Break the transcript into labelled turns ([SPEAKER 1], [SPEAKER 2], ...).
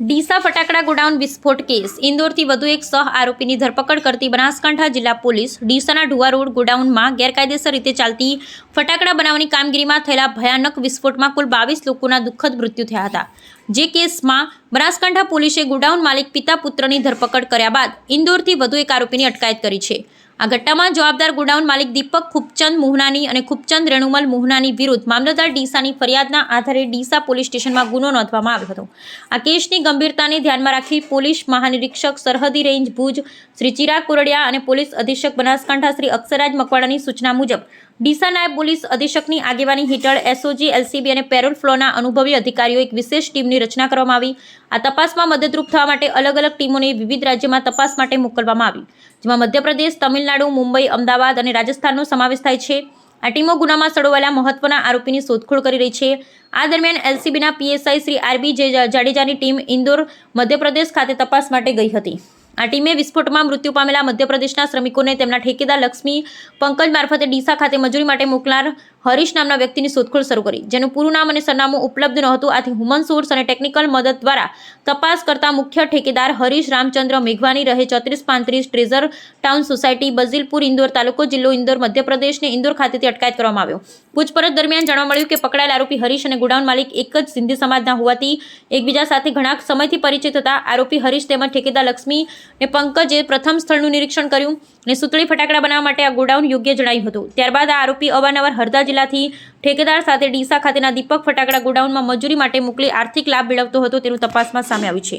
[SPEAKER 1] ડીસા ફટાકડા ગોડાઉન વિસ્ફોટ કેસ. ઇન્દોરથી વધુ એક સહ આરોપીની ધરપકડ કરતી બનાસકાંઠા જિલ્લા પોલીસ ડીસાના ઢુવા રોડ ગોડાઉનમાં ગેરકાયદેસર રીતે ચાલતી ફટાકડા બનાવવાની કામગીરીમાં થયેલા ભયાનક વિસ્ફોટમાં કુલ બાવીસ લોકોના દુઃખદ મૃત્યુ થયા હતા. જે કેસમાં બનાસકાંઠા પોલીસે ગોડાઉન માલિક પિતા પુત્રની ધરપકડ કર્યા બાદ ઇન્દોરથી વધુ એક આરોપીની અટકાયત કરી છે. આ ઘટનામાં જવાબદાર ગોડાઉન માલિક દીપક ખૂબચંદ મોહનાની અને ખૂબચંદ રેણુમલ મોહનાની વિરુદ્ધ મામલતદાર ડીસાની ફરિયાદના આધારે ડીસા પોલીસ સ્ટેશનમાં ગુનો નોંધવામાં આવ્યો હતો. આ કેસની ગંભીરતાને ધ્યાનમાં રાખી પોલીસ મહાનિરીક્ષક સરહદી રેન્જ ભુજ, શ્રી ચિરાગ કોરડિયા અને પોલીસ અધિક્ષક બનાસકાંઠા શ્રી અક્ષરાજ મકવાડાની સૂચના મુજબ, ડીસા નાયબ પોલીસ અધિક્ષકની આગેવાની હેઠળ એસઓજી, એલસીબી અને પેરોલ ફ્લોના અનુભવી અધિકારીઓ એક વિશેષ ટીમની રચના કરવામાં આવી. આ તપાસમાં મદદરૂપ થવા માટે અલગ અલગ ટીમોને વિવિધ રાજ્યમાં તપાસ માટે મોકલવામાં આવી, જેમાં મધ્યપ્રદેશ તમિલનાડુ, મુંબઈ, અમદાવાદ અને રાજસ્થાનનો સમાવેશ થાય છે. આ ટીમો ગુનામાં સડોવાયેલા મહત્વના આરોપીની શોધખોળ કરી રહી છે. આ દરમિયાન એલસીબીના પીએસઆઈ શ્રી આરબી જાડેજાની ટીમ ઇન્દોર, મધ્યપ્રદેશ ખાતે તપાસ માટે ગઈ હતી. આ ટીમે વિસ્ફોટમાં મૃત્યુ પામેલા મધ્યપ્રદેશના શ્રમિકોને તેમના ઠેકેદાર લક્ષ્મી, પંકજ મારફતે ડીસા ખાતે મજૂરી માટે મોકલાર હરીશ નામના વ્યક્તિની શોધખોળ શરૂ કરી, જેનું પૂરું નામ અને સરનામું ઉપલબ્ધ નહોતું. આથી હ્યુમન સોર્સ અને ટેકનિકલ મદદ દ્વારા તપાસ કરતા મુખ્ય ઠેકેદાર હરીશ રામચંદ્ર મેઘવાની રહે ચોત્રીસ પાંત્રીસ treasure town society Bazilpur, Indore તાલુકો, જિલ્લો ઇન્દોર, મધ્યપ્રદેશને ઇન્દોર ખાતેથી અટકાયત કરવામાં આવ્યો. પૂછપરછ દરમિયાન જાણવા મળ્યું કે પકડાયેલ આરોપી હરીશ અને ગોડાઉન માલિક એક જ સિંધી સમાજના હોવાથી એકબીજા સાથે ઘણા સમયથી પરિચિત હતા. આરોપી હરીશ તેમજ ઠેકેદાર લક્ષ્મી ને પંકજે પ્રથમ સ્થળનું નિરીક્ષણ કર્યું અને સુતળી ફટાકડા બનાવવા માટે આ ગોડાઉન યોગ્ય જણાયું હતું. ત્યારબાદ આ આરોપી અવારનવાર હરદા જિલ્લાથી ઠેકેદાર સાથે ડીસા ખાતેના દીપક ફટાકડા ગોડાઉનમાં મજૂરી માટે મોકલી આર્થિક લાભ મેળવતો હતો તેનું તપાસમાં સામે આવ્યું છે.